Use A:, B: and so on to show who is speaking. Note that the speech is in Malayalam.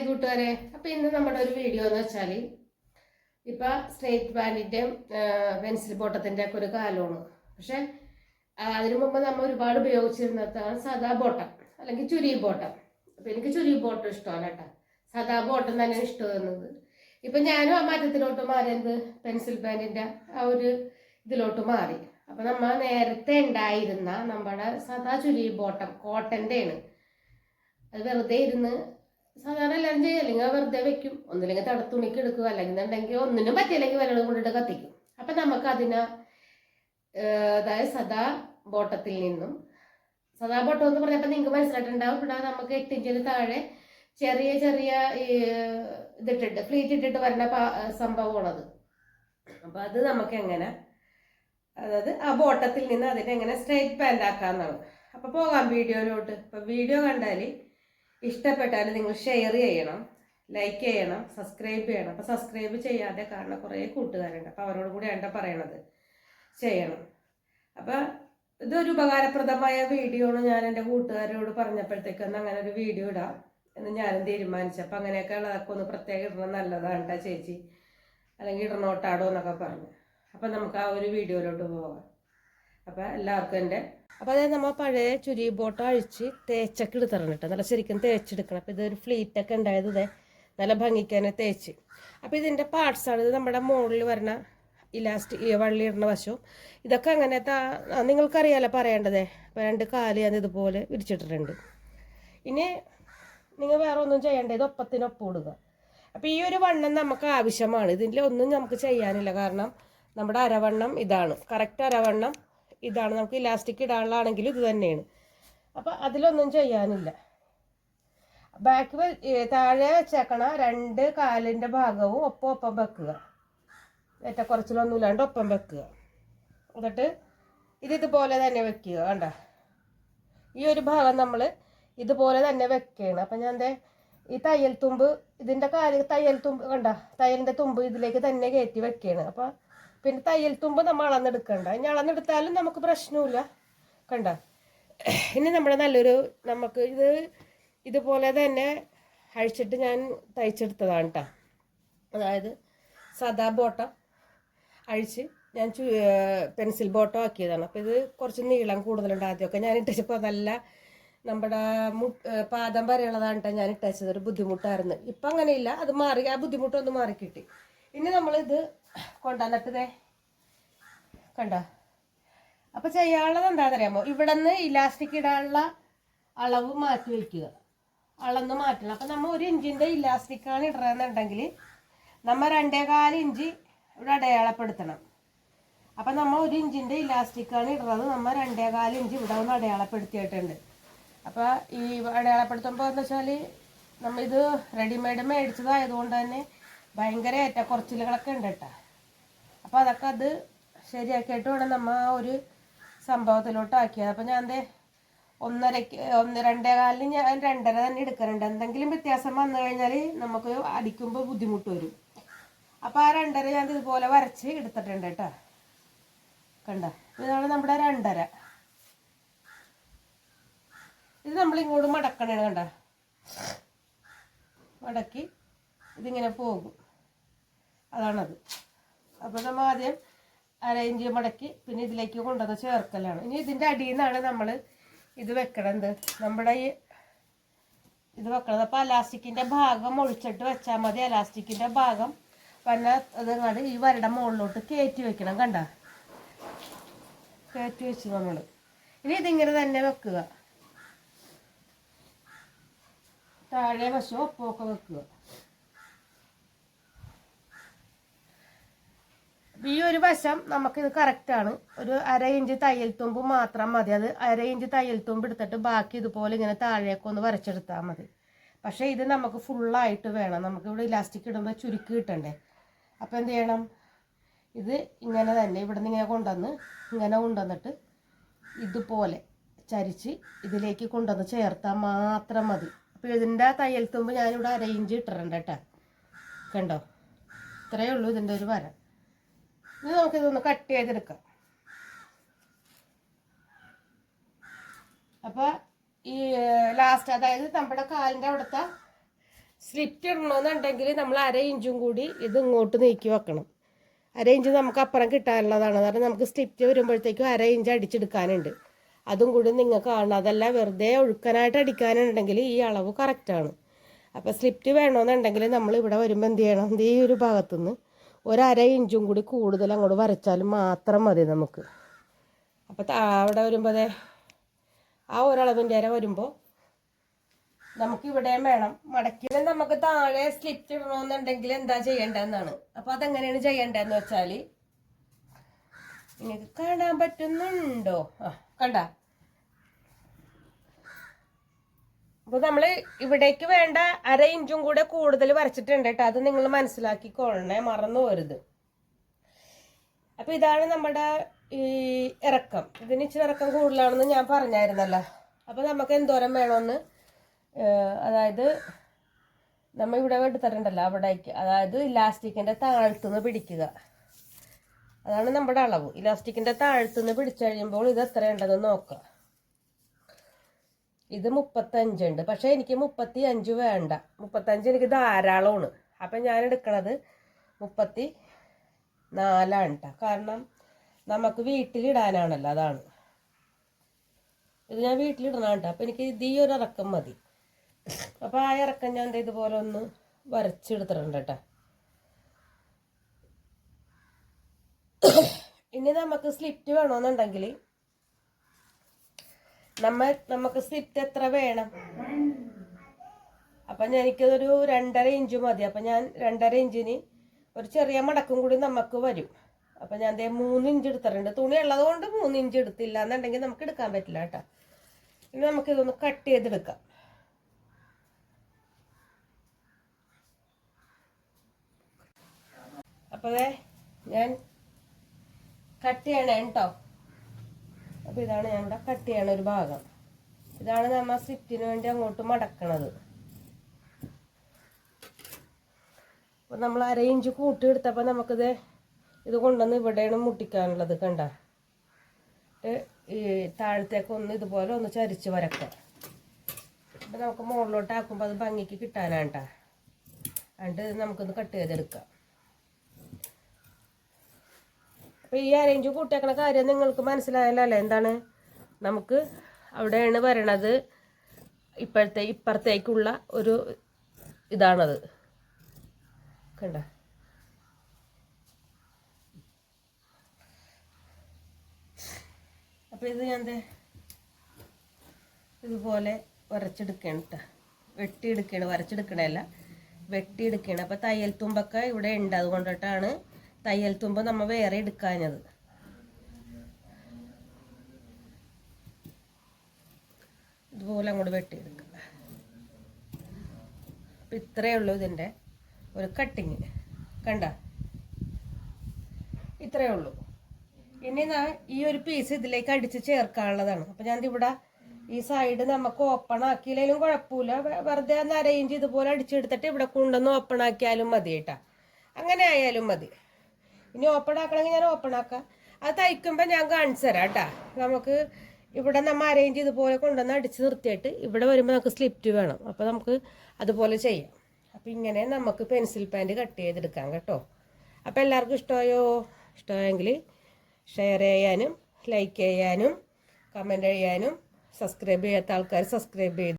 A: ഹായ് കൂട്ടുകാരെ? അപ്പൊ ഇന്ന് നമ്മുടെ ഒരു വീഡിയോ എന്ന് വെച്ചാൽ ഇപ്പൊ സ്ട്രേറ്റ് ബാൻഡിന്റെയും പെൻസിൽ ബോട്ടത്തിന്റെ ഒക്കെ ഒരു കാലമാണ്. പക്ഷെ അതിനു മുമ്പ് നമ്മൾ ഒരുപാട് ഉപയോഗിച്ചിരുന്നതാണ് സദാ ബോട്ടം അല്ലെങ്കിൽ ചുരി ബോട്ടം. അപ്പൊ എനിക്ക് ചുരി ബോട്ടം ഇഷ്ടമാണ് കേട്ടോ. സദാ ബോട്ടം തന്നെ ഇഷ്ടമാകുന്നത് ഇപ്പൊ ഞാനും ആ മാറ്റത്തിലോട്ട് മാറിയത് പെൻസിൽ ബാൻഡിന്റെ ആ ഒരു ഇതിലോട്ട് മാറി. അപ്പൊ നമ്മ നേരത്തെ ഉണ്ടായിരുന്ന നമ്മുടെ സദാ ചുരി ബോട്ടം കോട്ടന്റെയാണ് അത് വെറുതെ ഇരുന്ന് സാധാരണ എല്ലാവരും ചെയ്യും. അല്ലെങ്കിൽ വെറുതെ വെക്കും. ഒന്നില്ലെങ്കിൽ തടത്തുണിക്ക് എടുക്കുക. അല്ലെങ്കിൽ ഉണ്ടെങ്കിൽ ഒന്നിനും പറ്റിയില്ലെങ്കിൽ വരളും കൊണ്ടിട്ട് കത്തിക്കും. അപ്പം നമുക്ക് അതിന് അതായത് സദാ ബോട്ടത്തിൽ നിന്നും സദാ ബോട്ടം എന്ന് പറഞ്ഞപ്പോൾ നിങ്ങൾക്ക് മനസ്സിലായിട്ടുണ്ടാവും. ഇവിടെ നമുക്ക് എട്ട് ഇഞ്ചിന് താഴെ ചെറിയ ചെറിയ ഇതിട്ടിട്ട് ഫ്ലീറ്റ് ഇട്ടിട്ട് വരുന്ന സംഭവമാണത്. അപ്പം അത് നമുക്ക് എങ്ങനെ അതായത് ആ ബോട്ടത്തിൽ നിന്ന് അതിനെ എങ്ങനെ സ്ട്രൈറ്റ് പാന്റ് ആക്കാമെന്നാണ്. അപ്പോൾ പോകാം വീഡിയോയിലോട്ട്. ഇപ്പം വീഡിയോ കണ്ടാൽ ഇഷ്ടപ്പെട്ടാൽ നിങ്ങൾ ഷെയർ ചെയ്യണം ലൈക്ക് ചെയ്യണം സബ്സ്ക്രൈബ് ചെയ്യണം. അപ്പോൾ സബ്സ്ക്രൈബ് ചെയ്യാതെ കാണുന്ന കുറേ കൂട്ടുകാരുണ്ട്. അപ്പോൾ അവരോട് കൂടിയാണ് പറയണത്. ചെയ്യണം. അപ്പോൾ ഇതൊരു ഉപകാരപ്രദമായ വീഡിയോ ആണ് ഞാൻ എന്റെ കൂട്ടുകാരോട് പറഞ്ഞപ്പോഴത്തേക്ക് ഒന്ന് അങ്ങനെ ഒരു വീഡിയോ ഇടാം എന്ന് ഞാനും തീരുമാനിച്ചു. അപ്പം അങ്ങനെയൊക്കെ ഉള്ളതൊക്കെ ഒന്ന് പ്രത്യേകം ഇടണം. നല്ലതാണ് കേട്ടോ ചേച്ചി. അല്ലെങ്കിൽ ഇടണോട്ടാടോ എന്നൊക്കെ പറഞ്ഞു. അപ്പം നമുക്ക് ആ ഒരു വീഡിയോയിലോട്ട് പോകാം. അപ്പം എല്ലാവർക്കും എന്റെ അപ്പോൾ അതായത് നമ്മൾ പഴയ ചുരി ബോട്ട അഴിച്ച് തേച്ചൊക്കെ എടുത്തരണം കേട്ടോ നല്ല ശരിക്കും തേച്ചെടുക്കണം. അപ്പോൾ ഇതൊരു ഫ്ലീറ്റൊക്കെ ഉണ്ടായത് ഇതേ. നല്ല ഭംഗിക്കാൻ തേച്ച്. അപ്പോൾ ഇതിന്റെ പാർട്സാണ് ഇത് നമ്മുടെ മുകളിൽ വരണ ഇലാസ്റ്റിക് വള്ളി ഇടുന്ന വശവും. ഇതൊക്കെ അങ്ങനെ താ- ആ, നിങ്ങൾക്കറിയാലോ പറയേണ്ടതേ. അപ്പോൾ രണ്ട് കാൽ ഞാൻ ഇതുപോലെ വിരിച്ചിട്ടിട്ടുണ്ട്. ഇനി നിങ്ങൾ വേറെ ഒന്നും ചെയ്യേണ്ട. ഇത് ഒപ്പത്തിനൊപ്പം ഇടുക. അപ്പോൾ ഈ ഒരു വണ്ണം നമുക്ക് ആവശ്യമാണ്. ഇതിന്റെ ഒന്നും നമുക്ക് ചെയ്യാനില്ല. കാരണം നമ്മുടെ അരവണ്ണം ഇതാണ്. കറക്റ്റ് അരവണ്ണം ഇതാണ്. നമുക്ക് ഇലാസ്റ്റിക് ഇടാനുള്ളതാണെങ്കിൽ ഇത് തന്നെയാണ്. അപ്പോൾ അതിലൊന്നും ചെയ്യാനില്ല. ബാക്ക് താഴെ വെച്ചേക്കണ രണ്ട് കാലിന്റെ ഭാഗവും ഒപ്പം ഒപ്പം വെക്കുക. ഏറ്റക്കുറച്ചിലൊന്നും ഇല്ലാണ്ട് ഒപ്പം വെക്കുക. എന്നിട്ട് ഇത് ഇതുപോലെ തന്നെ വെക്കുക കണ്ട? ഈ ഒരു ഭാഗം നമ്മൾ ഇതുപോലെ തന്നെ വെക്കുകയാണ്. അപ്പം ഞാൻ ദേ ഈ തയ്യൽ തുമ്പ് ഇതിന്റെ കാൽ തയ്യൽ തുമ്പ് കണ്ട? തയ്യലിന്റെ തുമ്പ് ഇതിലേക്ക് തന്നെ കയറ്റി വെക്കുകയാണ്. അപ്പോൾ പിന്നെ തയ്യൽ തുമ്പ് നമ്മൾ അളന്നെടുക്കണ്ട. ഇനി അളന്നെടുത്താലും നമുക്ക് പ്രശ്നമില്ല കണ്ട? ഇനി നമ്മുടെ നല്ലൊരു നമുക്ക് ഇത് ഇതുപോലെ തന്നെ അഴിച്ചിട്ട് ഞാൻ തയ്ച്ചെടുത്തതാണ് കേട്ടോ അതായത് സദാ ബോട്ടം അഴിച്ച് ഞാൻ പെൻസിൽ ബോട്ടം ആക്കിയതാണ്. അപ്പോൾ ഇത് കുറച്ച് നീളം കൂടുതലുണ്ട് ആദ്യമൊക്കെ. ഞാൻ ഇട്ടിച്ചപ്പോൾ നല്ല നമ്മുടെ മു പാദം വരെയുള്ളതാണ് കേട്ടോ ഞാൻ ഇട്ടച്ചത്. ഒരു ബുദ്ധിമുട്ടായിരുന്നു. ഇപ്പം അങ്ങനെയില്ല അത് മാറി ആ ബുദ്ധിമുട്ടൊന്ന് മാറി കിട്ടി ഇനി നമ്മളിത് ദേ. കണ്ട? അപ്പോൾ ചെയ്യാനുള്ളത് എന്താണെന്നറിയാമോ? ഇവിടെ നിന്ന് ഇലാസ്റ്റിക് ഇടാനുള്ള അളവ് മാറ്റി വയ്ക്കുക അളന്ന് മാറ്റണം. അപ്പം നമ്മൾ ഒരു ഇഞ്ചിന്റെ ഇലാസ്റ്റിക്കാണ് ഇടണമെന്നുണ്ടെങ്കിൽ നമ്മൾ രണ്ടേകാൽ ഇഞ്ച് ഇവിടെ അടയാളപ്പെടുത്തണം. അപ്പം നമ്മൾ ഒരു ഇഞ്ചിന്റെ ഇലാസ്റ്റിക്കാണ് ഇടുന്നത് നമ്മൾ രണ്ടേകാൽ ഇഞ്ച് ഇവിടെ ഒന്ന് അടയാളപ്പെടുത്തിയിട്ടുണ്ട്. അപ്പോൾ ഈ അടയാളപ്പെടുത്തുമ്പോൾ എന്താ വെച്ചാൽ നമ്മളിത് റെഡിമെയ്ഡ് മേടിച്ചതായതുകൊണ്ട് തന്നെ ഭയങ്കര ഏറ്റക്കുറച്ചിലുകളൊക്കെ ഉണ്ട് കേട്ടോ അപ്പോൾ അതൊക്കെ അത് ശരിയാക്കിയിട്ട് വേണം നമ്മ ആ ഒരു സംഭവത്തിലോട്ട് ആക്കിയത് ഞാൻ എന്തേ ഒന്നരക്ക് ഒന്ന് രണ്ടേ കാലിന് ഞാൻ രണ്ടര തന്നെ എടുക്കാറുണ്ട് എന്തെങ്കിലും വ്യത്യാസം വന്നു കഴിഞ്ഞാൽ നമുക്ക് അടിക്കുമ്പോൾ ബുദ്ധിമുട്ട് വരും. അപ്പോൾ ആ രണ്ടര ഞാൻ ഇതുപോലെ വരച്ച് എടുത്തിട്ടുണ്ട് കേട്ടോ. കണ്ട? ഇതാണ് നമ്മുടെ രണ്ടര. ഇത് നമ്മൾ ഇങ്ങോട്ട് മടക്കണേ കണ്ട? മടക്കി ഇതിങ്ങനെ പോകും. അതാണത്. അപ്പോൾ നമ്മൾ ആദ്യം അര മടക്കി പിന്നെ ഇതിലേക്ക് കൊണ്ടുവന്ന് ചേർക്കലാണ്. ഇനി ഇതിന്റെ അടിയിൽ നിന്നാണ് നമ്മൾ ഇത് വെക്കണത്. നമ്മുടെ ഈ ഇത് വെക്കണത്. അപ്പോൾ അലാസ്റ്റിക്കിന്റെ ഭാഗം ഒഴിച്ചിട്ട് വെച്ചാൽ മതി. അലാസ്റ്റിക്കിന്റെ ഭാഗം പിന്നെ അതങ്ങാണ്ട് ഈ വരട മുകളിലോട്ട് കയറ്റി വെക്കണം കണ്ട? കയറ്റി വെച്ച് നമ്മൾ ഇനി ഇതിങ്ങനെ തന്നെ വെക്കുക. താഴെ വശവും ഒപ്പമൊക്കെ വെക്കുക. ഈ ഒരു വശം നമുക്കിത് ആണ്. ഒരു അര ഇഞ്ച് തയ്യൽ തുമ്പ് മാത്രം മതി. അത് അര ഇഞ്ച് തയ്യൽ തുമ്പ് എടുത്തിട്ട് ബാക്കി ഇതുപോലെ ഇങ്ങനെ താഴേക്കൊന്ന് വരച്ചെടുത്താൽ മതി. പക്ഷേ ഇത് നമുക്ക് ഫുള്ളായിട്ട് വേണം. നമുക്ക് ഇവിടെ ഇലാസ്റ്റിക് ഇടുമ്പോൾ ചുരുക്കി കിട്ടണ്ടേ? അപ്പോൾ എന്ത് ചെയ്യണം? ഇത് ഇങ്ങനെ തന്നെ ഇവിടെ നിന്ന് ഇങ്ങനെ കൊണ്ടുവന്ന് ഇങ്ങനെ കൊണ്ടുവന്നിട്ട് ഇതുപോലെ ചരിച്ച് ഇതിലേക്ക് കൊണ്ടുവന്ന് ചേർത്താൽ മാത്രം മതി. അപ്പോൾ ഇതിന്റെ തയ്യൽ തുമ്പ് ഞാനിവിടെ അര ഇഞ്ച് ഇട്ടിട്ടുണ്ട് കേട്ടോ. കണ്ടോ? ഇത്രയേ ഉള്ളൂ ഇതിന്റെ ഒരു വര. ഇനി നമുക്കിതൊന്ന് കട്ട് ചെയ്തെടുക്കാം. അപ്പോൾ ഈ ലാസ്റ്റ് അതായത് നമ്മുടെ കാലിന്റെ അവിടുത്തെ സ്ലിറ്റ് ഇടണമെന്നുണ്ടെങ്കിൽ നമ്മൾ അര ഇഞ്ചും കൂടി ഇത് ഇങ്ങോട്ട് നീക്കി വെക്കണം. അര ഇഞ്ച് നമുക്ക് അപ്പുറം കിട്ടാനുള്ളതാണ്. കാരണം നമുക്ക് സ്ലിറ്റ് വരുമ്പോഴത്തേക്കും അര ഇഞ്ച് അടിച്ചെടുക്കാനുണ്ട്. അതും കൂടി നിങ്ങൾ കാണണം. അതല്ല വെറുതെ ഒഴുക്കാനായിട്ട് അടിക്കാനുണ്ടെങ്കിൽ ഈ അളവ് കറക്റ്റാണ് അപ്പോൾ സ്ലിപ്റ്റ് വേണമെന്നുണ്ടെങ്കിൽ നമ്മൾ ഇവിടെ വരുമ്പോൾ എന്ത് ചെയ്യണം? ഈ ഒരു ഭാഗത്തുനിന്ന് ഒരര ഇഞ്ചും കൂടി കൂടുതൽ അങ്ങോട്ട് വരച്ചാൽ മാത്രം മതി നമുക്ക്. അപ്പോൾ അവിടെ വരുമ്പോൾ അതെ ആ ഒരളവിന്റെ വരെ വരുമ്പോൾ നമുക്ക് വേണം. മടക്കിന് നമുക്ക് താഴെ സ്ലിറ്റ് ഇടണമെന്നുണ്ടെങ്കിൽ എന്താ ചെയ്യേണ്ടതെന്നാണ്. അപ്പോൾ അതെങ്ങനെയാണ് ചെയ്യേണ്ടതെന്ന് വെച്ചാൽ നിങ്ങൾക്ക് കാണാൻ പറ്റുന്നുണ്ടോ? ആ കണ്ട? അപ്പോൾ നമ്മൾ ഇവിടേക്ക് വേണ്ട അര ഇഞ്ചും കൂടെ കൂടുതൽ വരച്ചിട്ടുണ്ട് കേട്ടോ. അത് നിങ്ങൾ മനസ്സിലാക്കിക്കൊള്ളണേ മറന്നു പോരുത്. അപ്പൊ ഇതാണ് നമ്മുടെ ഈ ഇറക്കം. ഇതിന് ഇച്ചിരി ഇറക്കം കൂടുതലാണെന്ന് ഞാൻ പറഞ്ഞായിരുന്നല്ലോ. അപ്പൊ നമുക്ക് എന്തോരം വേണമെന്ന് അതായത് നമ്മൾ ഇവിടെ എടുത്തിട്ടുണ്ടല്ലോ അവിടേക്ക്. അതായത് ഇലാസ്റ്റിക്കിന്റെ താഴ്ത്തുനിന്ന് പിടിക്കുക. അതാണ് നമ്മുടെ അളവ്. ഇലാസ്റ്റിക്കിന്റെ താഴ്ത്തുനിന്ന് പിടിച്ചു കഴിയുമ്പോൾ ഇത് എത്രയുണ്ടെന്ന് നോക്കുക. ഇത് മുപ്പത്തഞ്ചുണ്ട്. പക്ഷേ എനിക്ക് മുപ്പത്തി അഞ്ച് വേണ്ട. മുപ്പത്തഞ്ച് എനിക്ക് ധാരാളമാണ്. അപ്പം ഞാൻ എടുക്കണത് മുപ്പത്തി നാലാണ് ട്ടോ. കാരണം നമുക്ക് വീട്ടിലിടാനാണല്ലോ അതാണ്. ഇത് ഞാൻ വീട്ടിലിടണം കേട്ടോ അപ്പം എനിക്ക് ഇത് ഈ ഒരു ഇറക്കം മതി. അപ്പോൾ ആ ഇറക്കം ഞാൻ ഇതുപോലെ ഒന്ന് വരച്ചെടുത്തിട്ടുണ്ട് കേട്ടോ ഇനി നമുക്ക് സ്ലിറ്റ് വേണമെന്നുണ്ടെങ്കിൽ നമ്മ നമുക്ക് സ്ലിറ്റ് എത്ര വേണം? അപ്പം എനിക്കതൊരു രണ്ടര ഇഞ്ച് മതി. അപ്പം ഞാൻ രണ്ടര ഇഞ്ചിന് ഒരു ചെറിയ മടക്കും കൂടി നമുക്ക് വരും. അപ്പം ഞാൻ ദേ മൂന്ന് ഇഞ്ച് എടുത്തിട്ടുണ്ട്. തുണി ഉള്ളത് കൊണ്ട് മൂന്ന് ഇഞ്ച് എടുത്തില്ല എന്നുണ്ടെങ്കിൽ നമുക്ക് എടുക്കാൻ പറ്റില്ല കേട്ടോ. ഇനി നമുക്കിതൊന്ന് കട്ട് ചെയ്തെടുക്കാം. അപ്പോൾ ഞാൻ കട്ട് ചെയ്യണേ കേട്ടോ അപ്പോൾ ഇതാണ് ഞങ്ങളുടെ കട്ട് ചെയ്യണ ഒരു ഭാഗം. ഇതാണ് നമ്മൾ സ്റ്റിച്ചിന് വേണ്ടി അങ്ങോട്ട് മടക്കണത്. അപ്പോൾ നമ്മൾ അര ഇഞ്ച് കൂട്ടി എടുത്തപ്പോൾ നമുക്കിത് ഇത് കൊണ്ടുവന്ന് ഇവിടെയാണ് മുട്ടിക്കാനുള്ളത് കണ്ട? ഈ താഴത്തേക്ക് ഒന്ന് ഇതുപോലെ ഒന്ന് ചരിച്ച് വരക്കാം. അപ്പം നമുക്ക് മുകളിലോട്ട് ആക്കുമ്പോൾ അത് ഭംഗിക്ക് കിട്ടാനാട്ടാ കേട്ടോ എന്നിട്ട് നമുക്കൊന്ന് കട്ട് ചെയ്തെടുക്കാം. അപ്പോൾ ഈ അരയിഞ്ച് കൂട്ടിയേക്കണ കാര്യം നിങ്ങൾക്ക് മനസ്സിലായല്ലോ എന്താണ്? നമുക്ക് അവിടെയാണ് വരണത്. ഇപ്പോഴത്തെ ഇപ്പുറത്തേക്കുള്ള ഒരു ഇതാണത്. കണ്ട? അപ്പോൾ ഇത് ഞാൻ ഇതുപോലെ വരച്ചെടുക്കണം കേട്ടോ വെട്ടിയെടുക്കണം വരച്ചെടുക്കണല്ല വെട്ടിയെടുക്കണം അപ്പോൾ തയ്യൽ തുമ്പൊക്കെ ഇവിടെ ഉണ്ട്. അതുകൊണ്ടിട്ടാണ് തയ്യൽ തുമ്പ് നമ്മൾ വേറെ എടുക്കാഞ്ഞത്. ഇതുപോലെ അങ്ങോട്ട് വെട്ടിയെടുക്കുക അപ്പം ഇത്രയേ ഉള്ളൂ ഇതിന്റെ ഒരു കട്ടിങ് കണ്ട? ഇത്രയേ ഉള്ളൂ. ഇനി ഞാൻ ഈ ഒരു പീസ് ഇതിലേക്ക് അടിച്ച് ചേർക്കാനുള്ളതാണ്. അപ്പം ഞാൻ ഇവിടെ ഈ സൈഡ് നമുക്ക് ഓപ്പൺ ആക്കിയില്ലെങ്കിലും കുഴപ്പമില്ല. വെറുതെ ഒന്ന് അറേഞ്ച് ഇതുപോലെ അടിച്ചെടുത്തിട്ട് ഇവിടെ കൊണ്ടുവന്ന് ഓപ്പൺ ആക്കിയാലും മതി കേട്ടാ. അങ്ങനെ ആയാലും മതി. ഇനി ഓപ്പൺ ആക്കണമെങ്കിൽ ഞാൻ ഓപ്പൺ ആക്കാം. അത് തയ്ക്കുമ്പോൾ ഞാൻ കാണിച്ചു തരാം കേട്ടോ. നമുക്ക് ഇവിടെ നമ്മൾ അറേഞ്ച് ഇതുപോലെ കൊണ്ടുവന്ന് അടിച്ച് നിർത്തിയിട്ട് ഇവിടെ വരുമ്പോൾ നമുക്ക് സ്ലിപ്റ്റ് വേണം. അപ്പോൾ നമുക്ക് അതുപോലെ ചെയ്യാം. അപ്പോൾ ഇങ്ങനെ നമുക്ക് പെൻസിൽ പാന്റ് കട്ട് ചെയ്തെടുക്കാം കേട്ടോ. അപ്പോൾ എല്ലാവർക്കും ഇഷ്ടമായോ? ഇഷ്ടമായെങ്കിൽ ഷെയർ ചെയ്യാനും ലൈക്ക് ചെയ്യാനും കമന്റ് ചെയ്യാനും സബ്സ്ക്രൈബ് ചെയ്യാത്ത ആൾക്കാർ സബ്സ്ക്രൈബ് ചെയ്ത്